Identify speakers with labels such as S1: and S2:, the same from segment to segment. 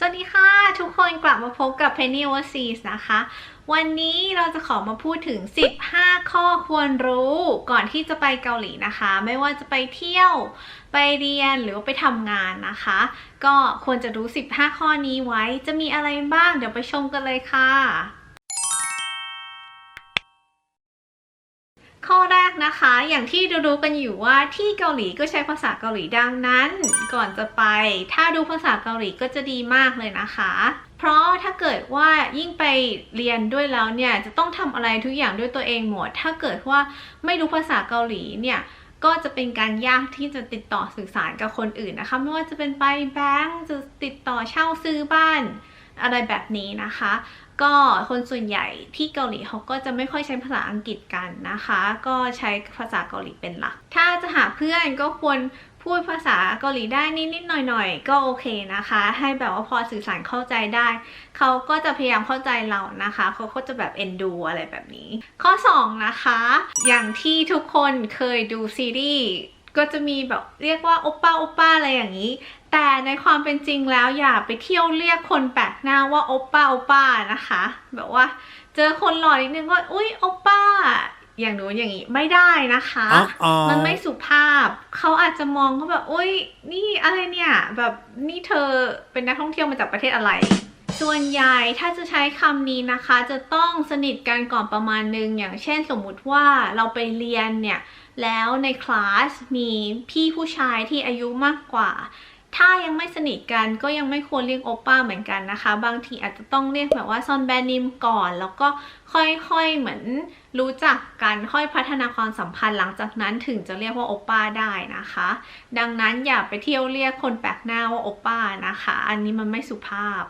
S1: สวัสดีค่ะทุกคนกลับมาพบกับ Penny Overseas นะคะ วันนี้เราจะขอมาพูดถึง 15 ข้อควรรู้ก่อนที่จะไปเกาหลีนะคะ ไม่ว่าจะไปเที่ยวไปเรียนหรือว่าไปทำงานนะคะ ก็ควรจะรู้ 15 ข้อนี้ไว้จะมีอะไรบ้างเดี๋ยวไปชมกันเลยค่ะ ข้อแรกนะคะ อย่างที่รู้ๆกันอยู่ว่าที่เกาหลีก็ใช้ภาษาเกาหลีดังนั้น ก่อนจะไป ถ้าดูภาษาเกาหลีก็จะดีมากเลยนะคะ เพราะถ้าเกิดว่ายิ่งไปเรียนด้วยแล้วเนี่ย จะต้องทำอะไรทุกอย่างด้วยตัวเองหมด ถ้าเกิดว่าไม่รู้ภาษาเกาหลีเนี่ยก็จะเป็นการยากที่จะติดต่อสื่อสารกับคนอื่นนะคะ ไม่ว่าจะเป็นไปแบงก์จะติดต่อเช่าซื้อบ้าน อะไรแบบนี้นะคะ ก็คนส่วนใหญ่ที่เกาหลีเขาก็จะไม่ค่อยใช้ภาษาอังกฤษกันนะคะ ก็ใช้ภาษาเกาหลีเป็นหลัก ถ้าจะหาเพื่อนก็ควรพูดภาษาเกาหลีได้นิดๆหน่อยๆ ก็โอเคนะคะ ให้แบบว่าพอสื่อสารเข้าใจได้ เขาก็จะพยายามเข้าใจเรานะคะ เขาก็จะแบบเอ็นดูอะไรแบบนี้ ข้อ 2 นะคะ อย่างที่ทุกคนเคยดูซีรีส์ ก็จะมีแบบเรียกว่าโอป้าโอป้าอะไรอย่างนี้ แต่ในความเป็นจริงแล้วอย่าไปเที่ยวเรียกคนแปลกหน้าว่าโอป้าโอป้านะคะ แบบว่า เจอคนหล่อนิดนึงก็อุ้ยโอป้า อย่างนู้นอย่างนี้ไม่ได้นะคะ
S2: Uh-oh.
S1: มันไม่สุภาพ เขาอาจจะมองเขาแบบอุ้ยนี่อะไรเนี่ย แบบนี่เธอเป็นนักท่องเที่ยวมาจากประเทศอะไร ส่วนใหญ่ถ้าจะใช้คำนี้นะคะ จะต้องสนิทกันก่อนประมาณนึง อย่างเช่นสมมุติว่าเราไปเรียนเนี่ย แล้วในคลาสมีพี่ผู้ชายที่อายุมากกว่า ถ้ายังไม่สนิทกันก็ยังไม่ควรเรียกโอป้าเหมือนกันนะคะ บางทีอาจจะต้องเรียกแบบว่าซอนแบนิมก่อน แล้วก็ค่อยๆเหมือนรู้จักกันค่อยพัฒนาความสัมพันธ์หลังจากนั้นถึงจะเรียกว่าโอป้าได้นะคะ ดังนั้นอย่าไปเที่ยวเรียกคนแปลกหน้าว่าโอป้านะคะ อันนี้มันไม่สุภาพ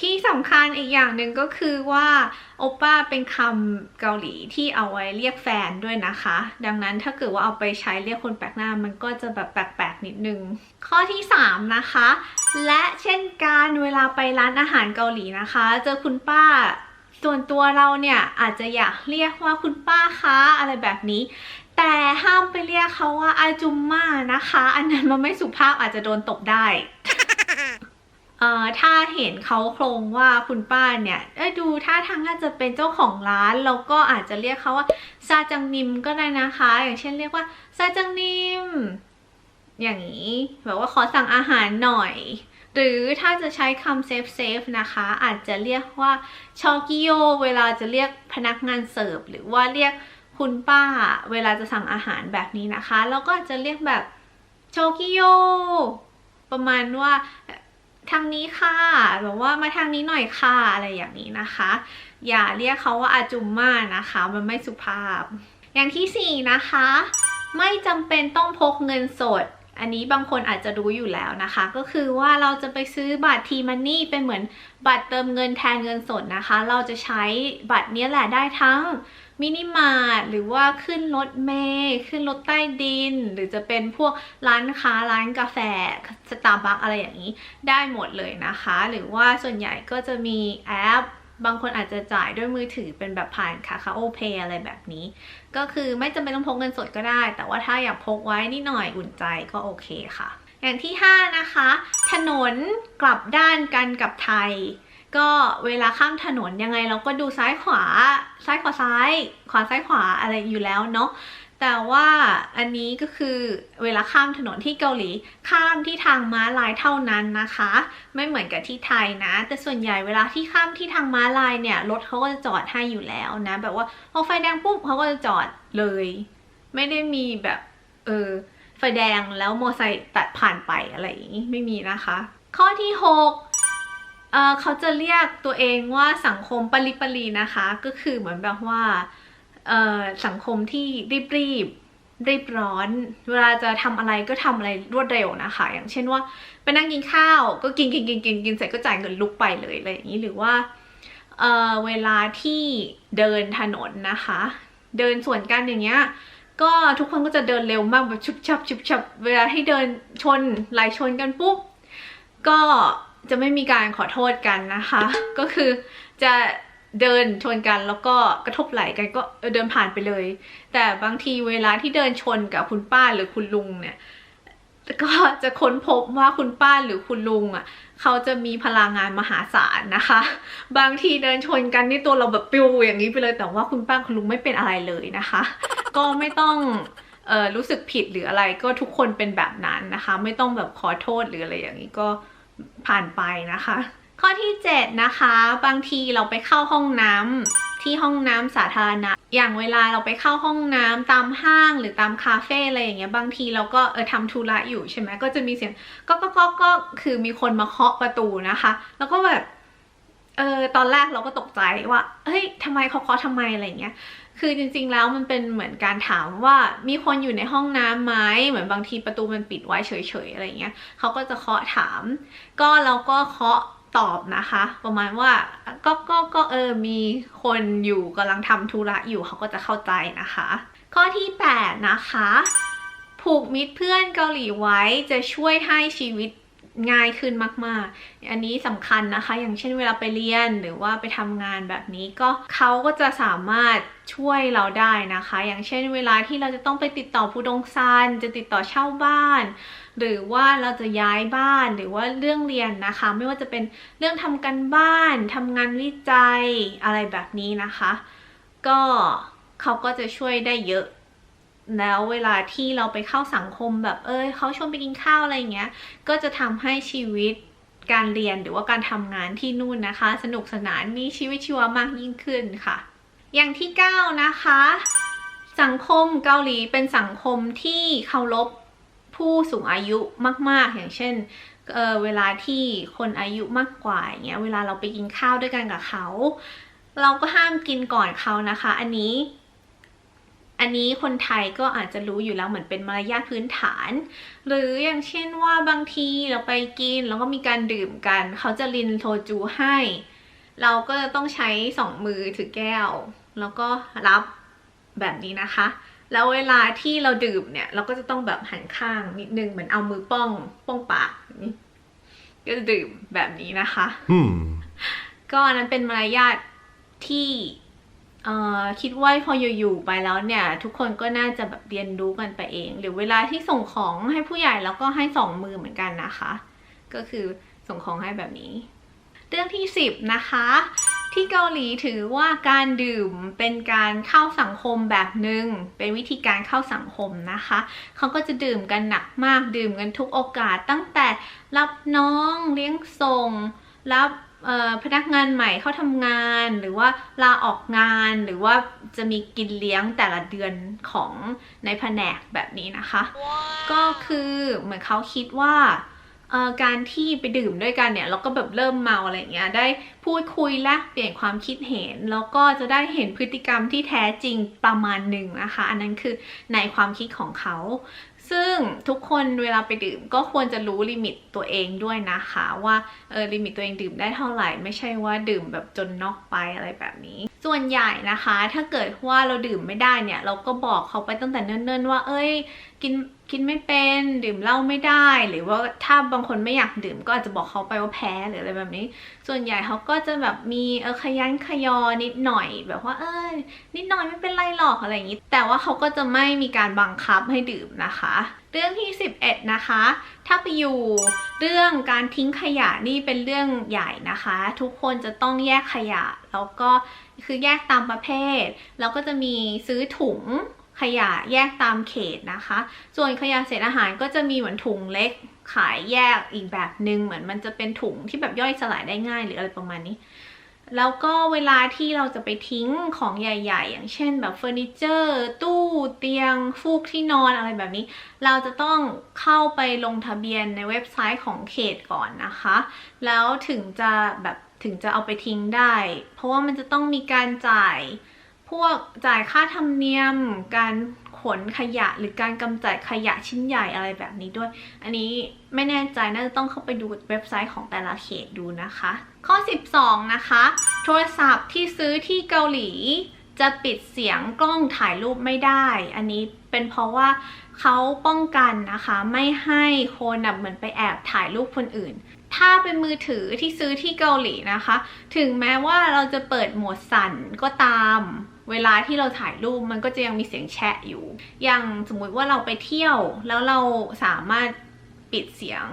S1: ที่สำคัญอีกอย่างหนึ่งก็คือว่าโอป้าเป็นคำเกาหลีที่เอาไว้เรียกแฟนด้วยนะคะ ดังนั้นถ้าเกิดว่าเอาไปใช้เรียกคนแปลกหน้ามันก็จะแบบแปลกๆนิดนึง ข้อที่ 3 นะคะ และเช่นการเวลาไปร้านอาหารเกาหลีนะคะ เจอคุณป้าส่วนตัวเราเนี่ยอาจจะอยากเรียกว่าคุณป้าคะอะไรแบบนี้ แต่ห้ามไปเรียกเขาว่าอาจุมม่านะคะ อันนั้นมันไม่สุภาพอาจจะโดนตบได้ อ่อถ้าเห็นเขาโครงว่าคุณป้าเนี่ยเอ้ยดูท่าทางน่าจะเป็นเจ้าของร้าน แล้วก็อาจจะเรียกเขาว่าซาจังนิมก็ได้นะคะ อย่างเช่นเรียกว่าซาจังนิม อย่างนี้แบบว่าขอสั่งอาหารหน่อย หรือถ้าจะใช้คำเซฟเซฟนะคะ อาจจะเรียกว่าชอกิโยเวลาจะเรียกพนักงานเสิร์ฟหรือว่าเรียกคุณป้า เวลาจะสั่งอาหารแบบนี้นะคะ แล้วก็อาจจะเรียกแบบชอกิโยประมาณว่า ทางนี้ค่ะแบบว่ามาทางนี้หน่อยค่ะอะไรอย่างนี้นะคะ อย่าเรียกเขาว่าอาจุมม่านะคะ มันไม่สุภาพ อย่างที่สี่นะคะ ไม่จำเป็นต้องพกเงินสด อันนี้บางคนอาจจะรู้อยู่แล้วนะคะ ก็คือว่าเราจะไปซื้อบัตรทีมันนี่เป็นเหมือนบัตรเติมเงินแทนเงินสดนะคะ เราจะใช้บัตรนี้แหละได้ทั้ง มินิมาร์ทหรือว่าขึ้นรถเมล์ขึ้นรถใต้ดิน หรือจะเป็นพวกร้านค้าร้านกาแฟสตาร์บัคอะไรอย่างนี้ได้หมดเลยนะคะ หรือว่าส่วนใหญ่ก็จะมีแอป บางคนอาจจะจ่ายด้วยมือถือเป็นแบบผ่านคาคาโอเพย์อะไรแบบนี้ ก็คือไม่จำเป็นต้องพกเงินสดก็ได้ แต่ว่าถ้าอยากพกไว้นิดหน่อยอุ่นใจก็โอเคค่ะ อย่างที่ 5 นะคะ ถนนกลับด้านกันกับไทย ก็เวลาข้ามถนนยังไงเราก็ดูซ้ายขวา ซ้ายขวาซ้าย ขวาซ้ายขวาอะไรอยู่แล้วเนาะแต่ว่าอันนี้ก็คือเวลาข้ามถนนที่เกาหลี ข้ามที่ทางม้าลายเท่านั้นนะคะ ไม่เหมือนกับที่ไทยนะ แต่ส่วนใหญ่เวลาที่ข้ามที่ทางม้าลายเนี่ยรถเขาก็จะจอดให้อยู่แล้วนะ แบบว่าพอไฟแดงปุ๊บเขาก็จะจอดเลย ไม่ได้มีแบบเออไฟแดงแล้วมอไซค์ตัดผ่านไปอะไรอย่างนี้ไม่มีนะคะ ข้อที่หก เขาจะเรียกตัวเองว่าสังคมปริปรีนะคะ ก็คือเหมือนแบบว่าสังคมที่รีบรีบรีบร้อน เวลาจะทำอะไรก็ทำอะไรรวดเร็วนะคะ อย่างเช่นว่าไปนั่งกินข้าวก็กินกินกินกินกินเสร็จก็จ่ายเงินลุกไปเลยอะไรอย่างนี้หรือว่าเเวลาที่เดินถนนนะคะ เดินสวนกันอย่างเงี้ยก็ทุกคนก็จะเดินเร็วมากแบบชุบชับชุบชับเวลาที่เดินชนไหลชนกันปุ๊บก็ จะไม่มีการขอโทษกันนะคะ ก็คือจะเดินชนกันแล้วก็กระทบไหล่กันก็เออเดินผ่านไปเลย แต่บางทีเวลาที่เดินชนกับคุณป้าหรือคุณลุงเนี่ยก็จะค้นพบว่าคุณป้าหรือคุณลุงอะเขาจะมีพลังงานมหาศาลนะคะ บางทีเดินชนกันนี่ตัวเราแบบปิวอย่างนี้ไปเลย แต่ว่าคุณป้าคุณลุงไม่เป็นอะไรเลยนะคะ ก็ไม่ต้องเออรู้สึกผิดหรืออะไรก็ทุกคนเป็นแบบนั้นนะคะ ไม่ต้องแบบขอโทษหรืออะไรอย่างนี้ก็ ผ่านไปนะคะ ข้อที่ 7 นะคะ บางทีเราไปเข้าห้องน้ำที่ห้องน้ำสาธารณะ อย่างเวลาเราไปเข้าห้องน้ำตามห้างหรือตามคาเฟ่อะไรอย่างเงี้ยบางทีเราก็เออทำธุระอยู่ใช่ไหมก็จะมีเสียงก็ก็ก็ก็คือมีคนมาเคาะประตูนะคะ แล้วก็แบบเออตอนแรกเราก็ตกใจว่าเฮ้ยทำไมเขาเคาะทำไมอะไรอย่างเงี้ย คือจริงๆแล้วมันเป็นเหมือนการถามว่ามีคนอยู่ในห้องน้ำไหมเหมือนบางทีประตูมันปิดไว้เฉยๆอะไรเงี้ยเขาก็จะเคาะถาม ก็เราก็เคาะตอบนะคะ ประมาณว่าก็ก็ก็เออมีคนอยู่กำลังทำธุระอยู่เขาก็จะเข้าใจนะคะ ข้อที่ 8 นะคะ ผูกมิตรเพื่อนเกาหลีไว้จะช่วยให้ชีวิต ง่ายขึ้นมาก ๆ อันนี้สำคัญนะคะ อย่างเช่นเวลาไปเรียนหรือว่าไปทำงานแบบนี้ก็เขาก็จะสามารถช่วยเราได้นะคะ อย่างเช่นเวลาที่เราจะต้องไปติดต่อผู้ดงซันจะติดต่อเช่าบ้าน หรือว่าเราจะย้ายบ้านหรือว่าเรื่องเรียนนะคะ ไม่ว่าจะเป็นเรื่องทำกันบ้านทำงานวิจัยอะไรแบบนี้นะคะ ก็เขาก็จะช่วยได้เยอะ แล้วเวลาที่เราไปเข้าสังคมแบบเออเขาชวนไปกินข้าวอะไรอย่างเงี้ย ก็จะทำให้ชีวิตการเรียนหรือว่าการทำงานที่นู่นนะคะ สนุกสนานมีชีวิตชีวามากยิ่งขึ้นค่ะ อย่างที่ 9 นะคะ สังคมเกาหลีเป็นสังคมที่เคารพผู้สูงอายุมาก ๆ อย่างเช่นเเวลาที่คนอายุมากกว่าอย่างเงี้ยเวลาเราไปกินข้าวด้วยกันกับเขา เราก็ห้ามกินก่อนเขานะคะ อันนี้ อันนี้คนไทยก็อาจจะรู้อยู่แล้วเหมือนเป็นมารยาทพื้นฐาน หรืออย่างเช่นว่าบางทีเราไปกินแล้วก็มีการดื่มกัน เขาจะรินโทจูให้ เราก็จะต้องใช้สองมือถือแก้ว แล้วก็รับแบบนี้นะคะ แล้วเวลาที่เราดื่มเนี่ย เราก็จะต้องแบบหันข้างนิดนึงเหมือนเอามือป้อง ป้องปากอย่างนี้ก็จะดื่มแบบนี้นะคะ
S2: Hmm.
S1: ก็อันนั้นเป็นมารยาทที่เอ่อ คิดว่าพออยู่ๆไปแล้วเนี่ย ทุกคนก็น่าจะแบบเรียนรู้กันไปเอง หรือเวลาที่ส่งของให้ผู้ใหญ่แล้วก็ให้สองมือเหมือนกันนะคะ ก็คือส่งของให้แบบนี้ เรื่องที่ 10 นะคะ ที่เกาหลีถือว่าการดื่มเป็นการเข้าสังคมแบบหนึ่งเป็นวิธีการเข้าสังคมนะคะเขาก็จะดื่มกันหนักมากดื่มกันทุกโอกาสตั้งแต่รับน้องเลี้ยงส่งรับ พนักงานใหม่เข้าทำงานหรือว่าลาออกงานหรือว่าจะมีกินเลี้ยงแต่ละเดือนของในแผนกแบบนี้นะคะก็คือเหมือนเขาคิดว่าเอ่อการที่ไปดื่มด้วยกันเนี่ยเราก็แบบเริ่มเมาอะไรอย่างเงี้ยได้พูดคุยแลกเปลี่ยนความคิดเห็น แล้วก็จะได้เห็นพฤติกรรมที่แท้จริงประมาณหนึ่งนะคะ อันนั้นคือในความคิดของเขา ซึ่งทุกคนเวลาไปดื่มก็ควรจะรู้ลิมิตตัวเองด้วยนะคะ ว่าเออลิมิตตัวเองดื่มได้เท่าไหร่ ไม่ใช่ว่าดื่มแบบจนนอกไปอะไรแบบนี้ ส่วนใหญ่นะคะ ถ้าเกิดว่าเราดื่มไม่ได้เนี่ย เราก็บอกเขาไปตั้งแต่เนิ่นๆว่า เอ้ย กิน กินไม่เป็นดื่มเหล้าไม่ได้ หรือว่าถ้าบางคนไม่อยากดื่มก็อาจจะบอกเขาไปว่าแพ้หรืออะไรแบบนี้ ส่วนใหญ่เขาก็จะแบบมีเออขยันขยอนิดหน่อย แบบว่าเออนิดหน่อยไม่เป็นไรหรอกอะไรอย่างนี้ แต่ว่าเขาก็จะไม่มีการบังคับให้ดื่มนะคะ เรื่องที่ 11 นะคะถ้าไปอยู่เรื่องการทิ้งขยะนี่เป็นเรื่องใหญ่นะคะ ทุกคนจะต้องแยกขยะแล้วก็คือแยกตามประเภท แล้วก็จะมีซื้อถุง ขยะแยกตามเขตนะคะ ส่วนขยะเศษอาหารก็จะมีเหมือนถุงเล็กขายแยกอีกแบบหนึ่งเหมือนมันจะเป็นถุงที่แบบย่อยสลายได้ง่ายหรืออะไรประมาณนี้ แล้วก็เวลาที่เราจะไปทิ้งของใหญ่ ๆ อย่างเช่นแบบเฟอร์นิเจอร์ ตู้เตียงฟูกที่นอนอะไรแบบนี้ เราจะต้องเข้าไปลงทะเบียนในเว็บไซต์ของเขตก่อนนะคะ แล้วถึงจะแบบถึงจะเอาไปทิ้งได้ เพราะว่ามันจะต้องมีการจ่าย พวกจ่ายค่าธรรมเนียม การขนขยะหรือการกำจัดขยะชิ้นใหญ่อะไรแบบนี้ด้วย อันนี้ไม่แน่ใจน่าจะต้องเข้าไปดูเว็บไซต์ของแต่ละเขตดูนะคะ ข้อ 12 นะคะ โทรศัพท์ที่ซื้อที่เกาหลีจะปิดเสียงกล้องถ่ายรูปไม่ได้ อันนี้เป็นเพราะว่าเขาป้องกันนะคะ ไม่ให้คนแบบเหมือนไปแอบถ่ายรูปคนอื่น ถ้าเป็นมือถือที่ซื้อที่เกาหลีนะคะ ถึงแม้ว่าเราจะเปิดโหมดสั่นก็ตาม เวลาที่เราถ่ายรูปมันก็จะยังมีเสียงแชะอยู่ อย่างสมมุติว่าเราไปเที่ยวแล้วเราสามารถปิดเสียง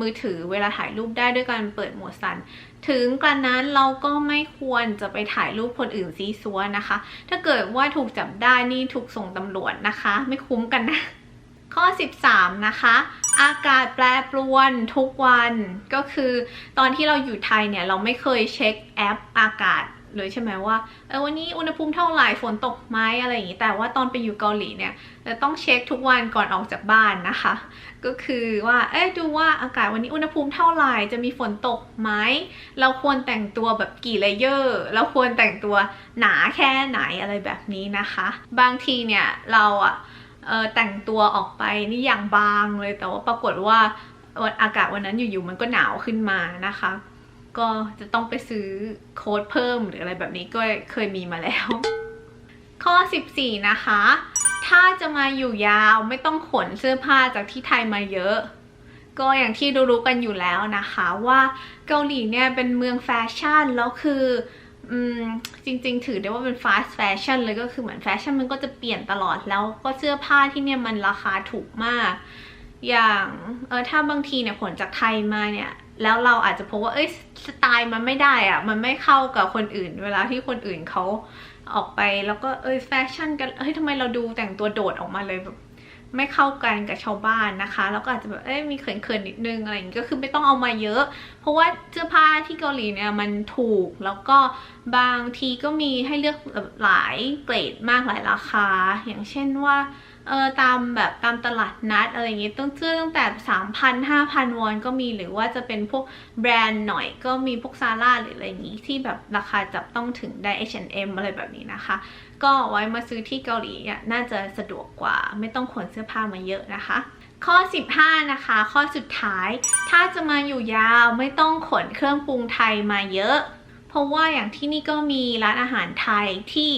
S1: มือถือเวลาถ่ายรูปได้ด้วยการเปิดโหมดสั่น ถึงกระนั้นเราก็ไม่ควรจะไปถ่ายรูปคนอื่นซีซัวนะคะ ถ้าเกิดว่าถูกจับได้นี่ถูกส่งตำรวจนะคะ ไม่คุ้มกันนะ ข้อ 13 นะคะ อากาศแปรปรวนทุกวัน ก็คือตอนที่เราอยู่ไทยเนี่ยเราไม่เคยเช็คแอปอากาศ เลยใช่ไหมว่าเออวันนี้อุณหภูมิเท่าไหร่ฝนตกไหมอะไรอย่างนี้ แต่ว่าตอนไปอยู่เกาหลีเนี่ยเราต้องเช็คทุกวันก่อนออกจากบ้านนะคะ ก็คือว่าเอ๊ะดูว่าอากาศวันนี้อุณหภูมิเท่าไหร่จะมีฝนตกไหมเราควรแต่งตัวแบบกี่เลเยอร์เราควรแต่งตัวหนาแค่ไหนอะไรแบบนี้นะคะ บางทีเนี่ยเราอะแต่งตัวออกไปนี่อย่างบางเลยแต่ว่าปรากฏว่าอากาศวันนั้นอยู่ๆมันก็หนาวขึ้นมานะคะ ก็จะต้องไปซื้อโค้ดเพิ่มหรืออะไรแบบนี้ก็เคยมีมาแล้ว ข้อ 14 นะคะ ถ้าจะมาอยู่ยาวไม่ต้องขนเสื้อผ้าจากที่ไทยมาเยอะ ก็อย่างที่รู้กันอยู่แล้วนะคะว่าเกาหลีเนี่ยเป็นเมืองแฟชั่นแล้วคืออจริงๆ ถือได้ว่าเป็น fast fashion เลยก็คือเหมือนแฟชั่นมันก็จะเปลี่ยนตลอดแล้วก็เสื้อผ้าที่เนี่ยมันราคาถูกมาก อย่างเออถ้าบางทีเนี่ยขนจากไทยมาเนี่ย แล้วเราอาจจะพบว่าเอ้ยสไตล์มันไม่ได้อะมันไม่เข้ากับคนอื่น เวลาที่คนอื่นเขาออกไปแล้วก็เอ้ยแฟชั่นกันเฮ้ยทำไมเราดูแต่งตัวโดดออกมาเลยแบบไม่เข้ากันกับชาวบ้านนะคะ แล้วก็อาจจะแบบเอ้ยมีเขินๆนิดนึงอะไรอย่างงี้ก็คือไม่ต้องเอามาเยอะเพราะว่าเสื้อผ้าที่เกาหลีเนี่ยมันถูกแล้วก็บางทีก็มีให้เลือกแบบหลายเกรดมากหลายราคา อย่างเช่นว่าเออตามแบบตามตลาดนัดอะไรอย่างงี้ต้องเสื้อตั้งแต่ 3,000 5,000 วอนก็มีหรือว่าจะเป็นพวกแบรนด์หน่อยก็มีพวกซาร่าหรืออะไรอย่างงี้ที่แบบราคาจับต้องถึงได้ H&M อะไรแบบนี้นะคะ ก็ไว้มาซื้อที่เกาหลีอะน่าจะสะดวกกว่า ไม่ต้องขนเสื้อผ้ามาเยอะนะคะ ข้อ 15 นะคะ ข้อสุดท้าย ถ้าจะมาอยู่ยาวไม่ต้องขนเครื่องปรุงไทยมาเยอะ เพราะว่าอย่างที่นี่ก็มีร้านอาหารไทยที่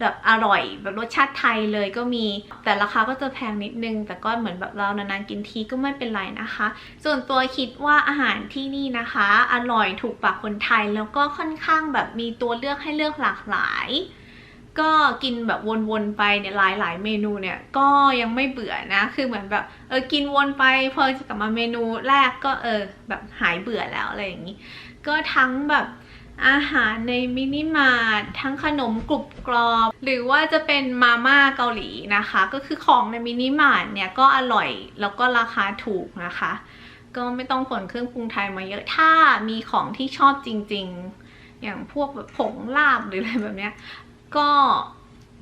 S1: แบบอร่อยแบบรสชาติไทยเลยก็มี แต่ราคาก็จะแพงนิดนึง แต่ก็เหมือนแบบเรานานๆกินทีก็ไม่เป็นไรนะคะ ส่วนตัวคิดว่าอาหารที่นี่นะคะ อร่อยถูกปากคนไทยแล้วก็ค่อนข้างแบบมีตัวเลือกให้เลือกหลากหลาย ก็กินแบบวนๆไปเนี่ยหลายๆ เมนูเนี่ยก็ยังไม่เบื่อนะ คือเหมือนแบบเออกินวนไปพอจะกลับมาเมนูแรกก็เออแบบหายเบื่อแล้วอะไรอย่างนี้ ก็ทั้งแบบอาหารในมินิมาร์ททั้งขนมกรุบกรอบ หรือว่าจะเป็นมาม่าเกาหลีนะคะ ก็คือของในมินิมาร์ทเนี่ยก็อร่อยแล้วก็ราคาถูกนะคะ ก็ไม่ต้องขนเครื่องปรุงไทยมาเยอะถ้ามีของที่ชอบจริง ๆ อย่างพวกแบบผงลาบหรืออะไรแบบเนี้ย ก็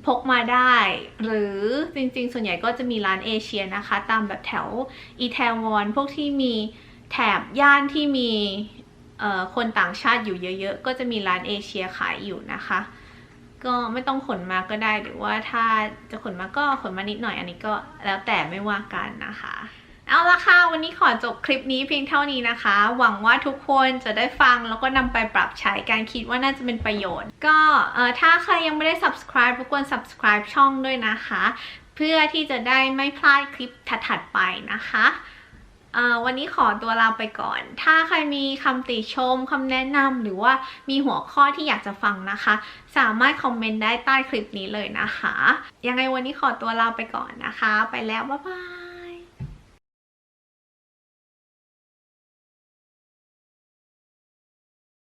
S1: พกมาได้ หรือจริงๆ ส่วนใหญ่ก็จะมีร้านเอเชียนะคะ ตามแบบแถวอีแทวอน พวกที่มีแถบย่านที่มีคนต่างชาติอยู่เยอะ ๆ ก็จะมีร้านเอเชียขายอยู่นะคะ ก็ไม่ต้องขนมาก็ได้หรือว่าถ้าจะขนมาก็ขนมานิดหน่อยอันนี้ก็แล้วแต่ไม่ว่ากันนะคะ เอาละค่ะ วันนี้ขอจบคลิปนี้เพียงเท่านี้นะคะ หวังว่าทุกคนจะได้ฟังแล้วก็นำไปปรับใช้การคิดว่าน่าจะเป็นประโยชน์ ก็เออถ้าใครยังไม่ได้ subscribe รบกวน subscribe ช่องด้วยนะคะ เพื่อที่จะได้ไม่พลาดคลิปถัดๆไปนะคะวันนี้ขอตัวลาไปก่อน ถ้าใครมีคำติชมคำแนะนำหรือว่ามีหัวข้อที่อยากจะฟังนะคะ สามารถคอมเมนต์ได้ใต้คลิปนี้เลยนะคะ ยังไงวันนี้ขอตัวลาไปก่อนนะคะ ไปแล้ว บ๊ายบาย